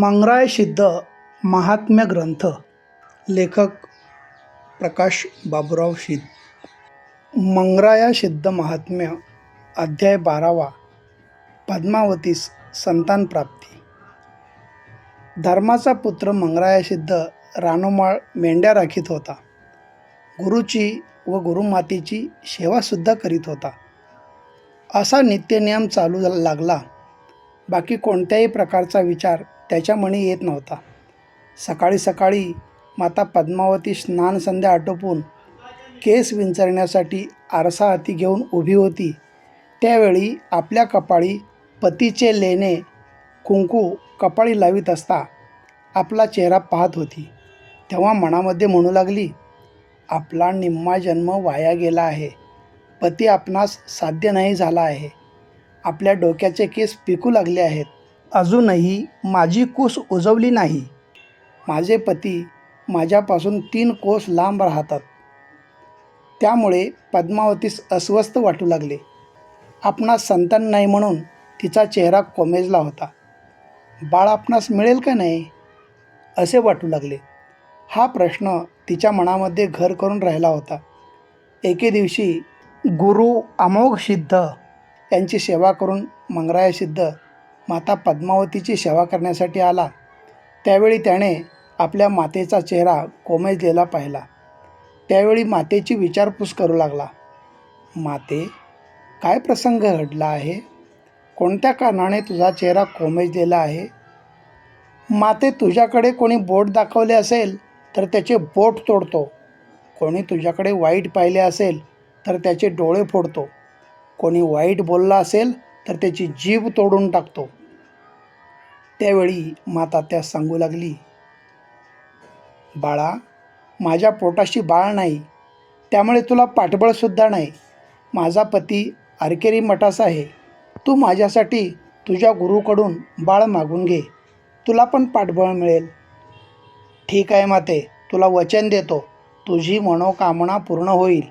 मंगराय सिद्ध महात्म्य ग्रंथ. लेखक प्रकाश बाबुराव शिद मंगराया सिद्ध महात्म्य अध्याय बारावा पद्मावतीस संतान प्राप्ती. धर्माचा पुत्र मंगराया सिद्ध रानोमाळ मेंढ्या राखीत होता. गुरुची व गुरुमातेची सेवासुद्धा करीत होता. असा नित्यनियम चालू झाला- लागला. बाकी कोणत्याही प्रकारचा विचार त्याच्या मनी येत नव्हता. सकाळी सकाळी माता पद्मावती स्नान संध्या आटोपून केस विंचरण्यासाठी आरसा हाती घेऊन उभी होती. त्यावेळी आपल्या कपाळी पतीचे लेणे कुंकू कपाळी लावीत असता आपला चेहरा पाहत होती. तेव्हा मनामध्ये म्हणू लागली आपला निम्मा जन्म वाया गेला आहे. पती आपणास साध्य नाही झाला आहे. आपल्या डोक्याचे केस पिकू लागले आहेत. अजूनही माझी कूस उजवली नाही. माझे पती माझ्यापासून तीन कोस लांब राहतात. त्यामुळे पद्मावतीस अस्वस्थ वाटू लागले. आपणास संतान नाही म्हणून तिचा चेहरा कोमेजला होता. बाळ आपणास मिळेल का नाही? असे वाटू लागले. हा प्रश्न तिच्या मनामध्ये घर करून राहिला होता. एके दिवशी गुरु अमोघ सिद्ध त्यांची सेवा करून मंगराया सिद्ध माता पद्मावतीची सेवा करण्यासाठी आला. त्यावेळी त्याने आपल्या मातेचा चेहरा कोमेजलेला पाहिला. त्यावेळी मातेची विचारपूस करू लागला. माते काय प्रसंग घडला आहे? कोणत्या कारणाने तुझा चेहरा कोमेजलेला आहे? माते तुझ्याकडे कोणी बोट दाखवले असेल तर त्याचे बोट तोडतो. कोणी तुझ्याकडे वाईट पाहिले असेल तर त्याचे डोळे फोडतो. कोणी वाईट बोलला असेल तर त्याची जीभ तोडून टाकतो. त्यावेळी माता त्यास सांगू लागली बाळा माझ्या पोटाशी बाळ नाही त्यामुळे तुला पाठबळसुद्धा नाही. माझा पती आरकेरी मठाचा आहे. तू माझ्यासाठी तुझ्या गुरुकडून बाळ मागून घे. तुला पण पाठबळ मिळेल. ठीक आहे माते तुला वचन देतो. तुझी मनोकामना पूर्ण होईल.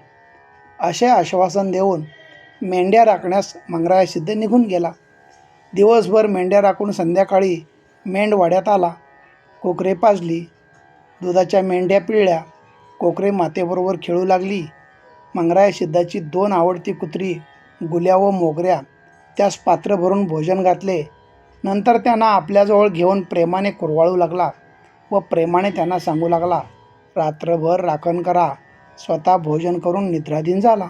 असे आश्वासन देऊन मेंढ्या राखण्यास मंगराया सिद्ध निघून गेला. दिवसभर मेंढ्या राखून संध्याकाळी मेंढवाड्यात आला. कोकरे पाजली. दुधाच्या मेंढ्या पिळल्या. कोकरे मातेबरोबर खेळू लागली. मंगराया सिद्धाची दोन आवडती कुत्री गुल्या व मोगऱ्या त्यास पात्र भरून भोजन घातले. नंतर त्यांना आपल्याजवळ घेऊन प्रेमाने कुरवाळू लागला व प्रेमाने त्यांना सांगू लागला रात्रभर राखण करा. स्वतः भोजन करून निद्राधीन झाला.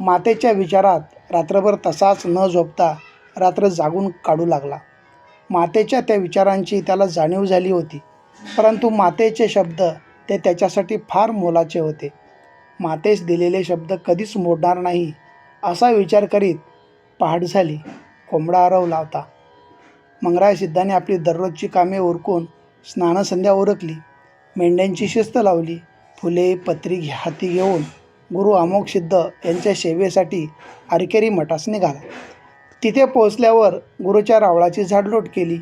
मातेच्या विचारात रात्रभर तसाच न झोपता रात्र जागून काढू लागला. मातेच्या त्या विचारांची त्याला जाणीव झाली होती परंतु मातेचे शब्द ते त्याच्यासाठी फार मोलाचे होते. मातेस दिलेले शब्द कधीच मोडणार नाही असा विचार करीत पहाट झाली कोंबडा आरव होता मंगराय सिद्धाने आपली दररोजची कामे उरकून स्नानसंध्या उरकली मेंढ्यांची शिस्त लावली फुले पत्री हाती घेऊन गुरु अमोक सिद्ध यांच्या सेवेसाठी आरकेरी मठास निघाला. तिथे पोहोचल्यावर गुरुच्या रावळाची झाडलोट केली.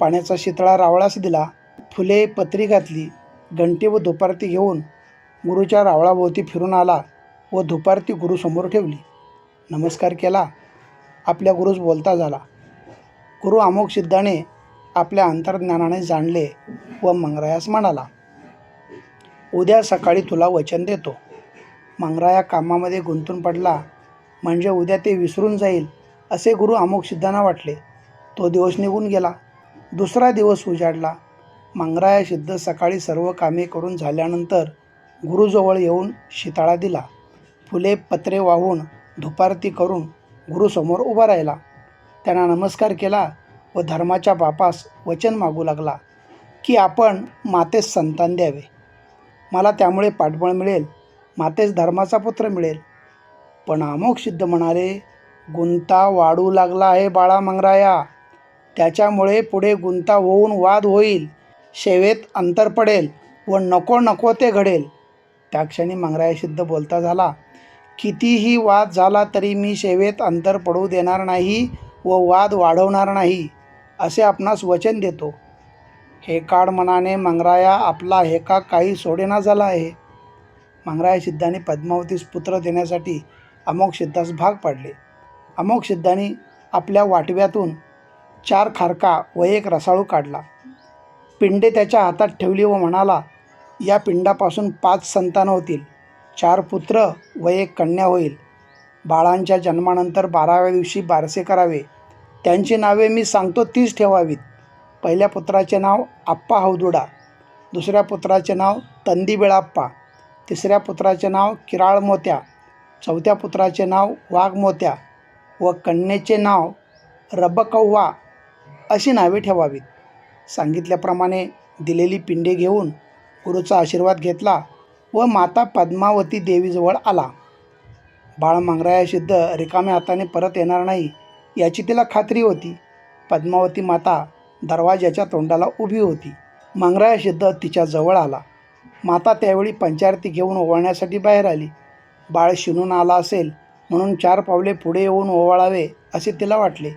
पाण्याचा शितळा रावळास दिला. फुले पत्री घातली. घंटी व धुपारती घेऊन गुरुच्या रावळाभोवती फिरून आला व धुपारती गुरुसमोर ठेवली. नमस्कार केला. आपल्या गुरुस बोलता झाला. गुरु अमोक सिद्धाने आपल्या अंतर्ज्ञानाने जाणले व मंगरायास म्हणाला उद्या सकाळी तुला वचन देतो. मंगराया कामामध्ये गुंतून पडला म्हणजे उद्या ते विसरून जाईल असे गुरु अमोघ सिद्धांना वाटले. तो दिवस निघून गेला. दुसरा दिवस उजाडला. मांगराया सिद्ध सकाळी सर्व कामे करून झाल्यानंतर गुरुजवळ येऊन शिताळा दिला. फुले पत्रे वाहून धुपारती करून गुरुसमोर उभा राहिला. त्यांना नमस्कार केला व धर्माच्या बापास वचन मागू लागला की आपण मातेस संतान द्यावे. मला त्यामुळे पाठबळ मिळेल मातेस धर्माचा पुत्र मिळेल. पण अमोघ सिद्ध म्हणाले गुंता वाढू लागला आहे बाळा मंगराया. त्याच्यामुळे पुढे गुंता होऊन वाद होईल सेवेत अंतर पडेल व नको नको ते घडेल. त्या क्षणी मंगराया सिद्ध बोलता झाला कितीही वाद झाला तरी मी सेवेत अंतर पडू देणार नाही व वाद वाढवणार नाही असे आपणास वचन देतो. हे काढ मनाने मंगराया आपला हेका काही सोडेना झाला आहे. मंगराय सिद्धाने पद्मावतीस पुत्र देण्यासाठी अमोघ सिद्धास भाग पाडले. अमोघ सिद्धाने आपल्या वाटव्यातून चार खारका व एक रसाळू काढला. पिंडे त्याच्या हातात ठेवली व म्हणाला या पिंडापासून पाच संतान होतील चार पुत्र व एक कन्या होईल. बाळांच्या जन्मानंतर बाराव्या दिवशी बारसे करावे. त्यांची नावे मी सांगतो तीच ठेवावीत. पहिल्या पुत्राचे नाव आप्पा हौदुडा दुसऱ्या पुत्राचे नाव तंदी बिळाप्पा तिसऱ्या पुत्राचे नाव किराळ मोत्या चौथ्या पुत्राचे नाव वाघ मोत्या व कन्येचे नाव रबकव्वा अशी नावे ठेवावीत. सांगितल्याप्रमाणे दिलेली पिंडे घेऊन गुरुचा आशीर्वाद घेतला व माता पद्मावती देवीजवळ आला. बाळ मांगराया सिद्ध रिकाम्या हाताने परत येणार नाही याची तिला खात्री होती. पद्मावती माता दरवाजाच्या तोंडाला उभी होती. मांगराया सिद्ध तिच्या जवळ आला. माता त्यावेळी पंचारती घेऊन ओवाळण्यासाठी बाहेर आली. बाळ शिनून आला असेल म्हणून चार पावले पुढे येऊन ओवाळावे असे तिला वाटले.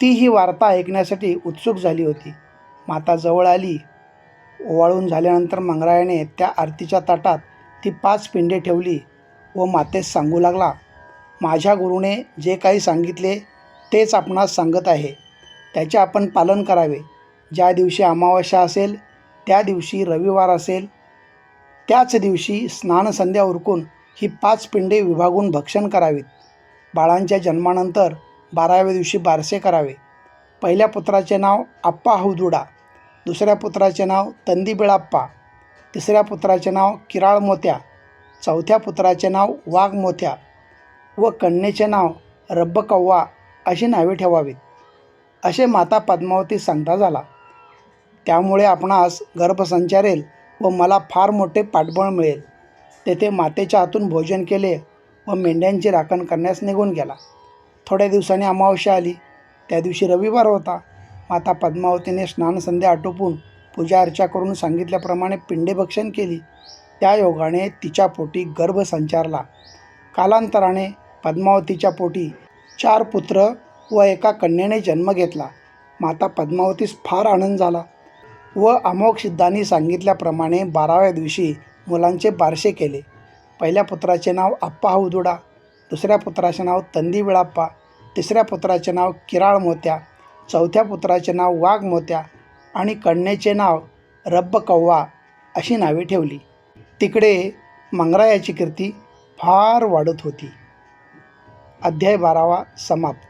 ती ही वार्ता ऐकण्यासाठी उत्सुक झाली होती. माता जवळ आली. ओवाळून झाल्यानंतर मंगरायाने त्या आरतीच्या ताटात ती पाच पिंडे ठेवली व मातेस सांगू लागला माझ्या गुरुने जे काही सांगितले तेच आपणास सांगत आहे. त्याचे आपण पालन करावे. ज्या दिवशी अमावस्या असेल त्या दिवशी रविवार असेल त्याच दिवशी स्नानसंध्या उरकून ही पाच पिंडे विभागून भक्षण करावीत. बाळांच्या जन्मानंतर बाराव्या दिवशी बारसे करावे. पहिल्या पुत्राचे नाव आप्पा हौदुडा दुसऱ्या पुत्राचे नाव तंदीबिळाप्पा तिसऱ्या पुत्राचे नाव किराळ मोत्या चौथ्या पुत्राचे नाव वाघ मोत्या व कन्येचे नाव रब्बकव्वा अशी नावे ठेवावीत. असे माता पद्मावती सांगता झाला. त्यामुळे आपणास गर्भ संचारेल व मला फार मोठे पाठबळ मिळेल. तेथे मातेच्या हातून भोजन केले व मेंढ्यांची राखण करण्यास निघून गेला. थोड्या दिवसांनी अमावस्या आली. त्या दिवशी रविवार होता. माता पद्मावतीने स्नानसंध्या आटोपून पूजा अर्चा करून सांगितल्याप्रमाणे पिंडेभक्षण केली. त्या योगाने तिच्या पोटी गर्भ संचारला. कालांतराने पद्मावतीच्या पोटी चार पुत्र व एका कन्येने जन्म घेतला. माता पद्मावतीस फार आनंद झाला. व अमोघ सिद्धांनी सांगितल्याप्रमाणे बाराव्या दिवशी मुलांचे बारसे केले. पहिल्या पुत्राचे नाव आप्पा हौदुडा दुसऱ्या पुत्राचे नाव तंदी विळाप्पा तिसऱ्या पुत्राचे नाव किराळ मोत्या चौथ्या पुत्राचे नाव वाघ मोत्या आणि कन्येचे नाव रब्ब कव्वा अशी नावे ठेवली. तिकडे मंगरायाची कीर्ती फार वाढत होती. अध्याय बारावा समाप्त.